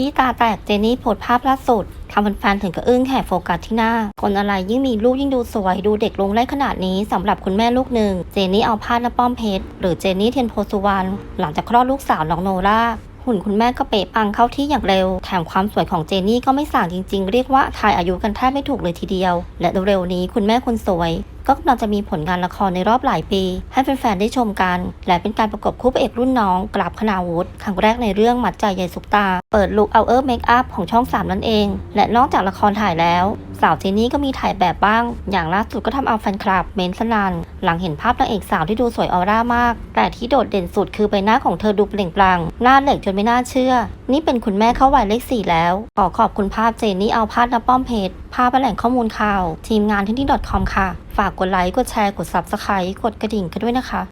ที่ตาแตกเจนี่โพสภาพล่าสุดทำแฟนๆถึงกับอึ้งแห่โฟกัสที่หน้า คนอะไรยิ่งมีลูกยิ่งดูสวย ดูเด็กลงได้ขนาดนี้สำหรับคุณแม่ลูกหนึ่ง เจนี่เอาพาดหน้าป้อมเพชรหรือเจนี่เทียนโพสุวรรณหลังจากคลอดลูกสาวน้องโนรา หุ่นคุณแม่ก็เป๊ะปังเข้าที่อย่างเร็ว แถมความสวยของเจนี่ก็ไม่ส่างจริง ๆ เรียกว่าทายอายุกันแทบไม่ถูกเลยทีเดียว และเร็วๆนี้คุณแม่คนสวย ก็กำลังจะมีผลงานละครในรอบหลายปี ให้แฟนๆได้ชมกัน และเป็นการประกบคู่พระเอกรุ่นน้องกราบคณาวุฒิครั้งแรกในเรื่องหมัดใจยายสุกตา เปิดลุคเอาเออร์เมคอัพของช่อง 3 นั่นเอง และนอกจากละครถ่ายแล้ว สาวเจนี่ก็มีถ่ายแบบบ้าง อย่างล่าสุดก็ทำเอาแฟนคลับเมนสนานหลังเห็นภาพนางเอกสาวที่ดูสวยออร่ามาก แต่ที่โดดเด่นสุดคือใบหน้าของเธอดูเปล่งปลั่งหน้าเหล็กจนไม่น่าเชื่อ นี่เป็นคุณแม่เข้าวัยเลขสี่แล้วขอขอบคุณภาพเจนี่เอาพาดนาป้อมเพจภาพและแหล่งข้อมูลข่าว ทีมงานที่นี่ .com ค่ะ ฝากกดไลค์กดแชร์กด subscribe กดกระดิ่งกันด้วยนะคะ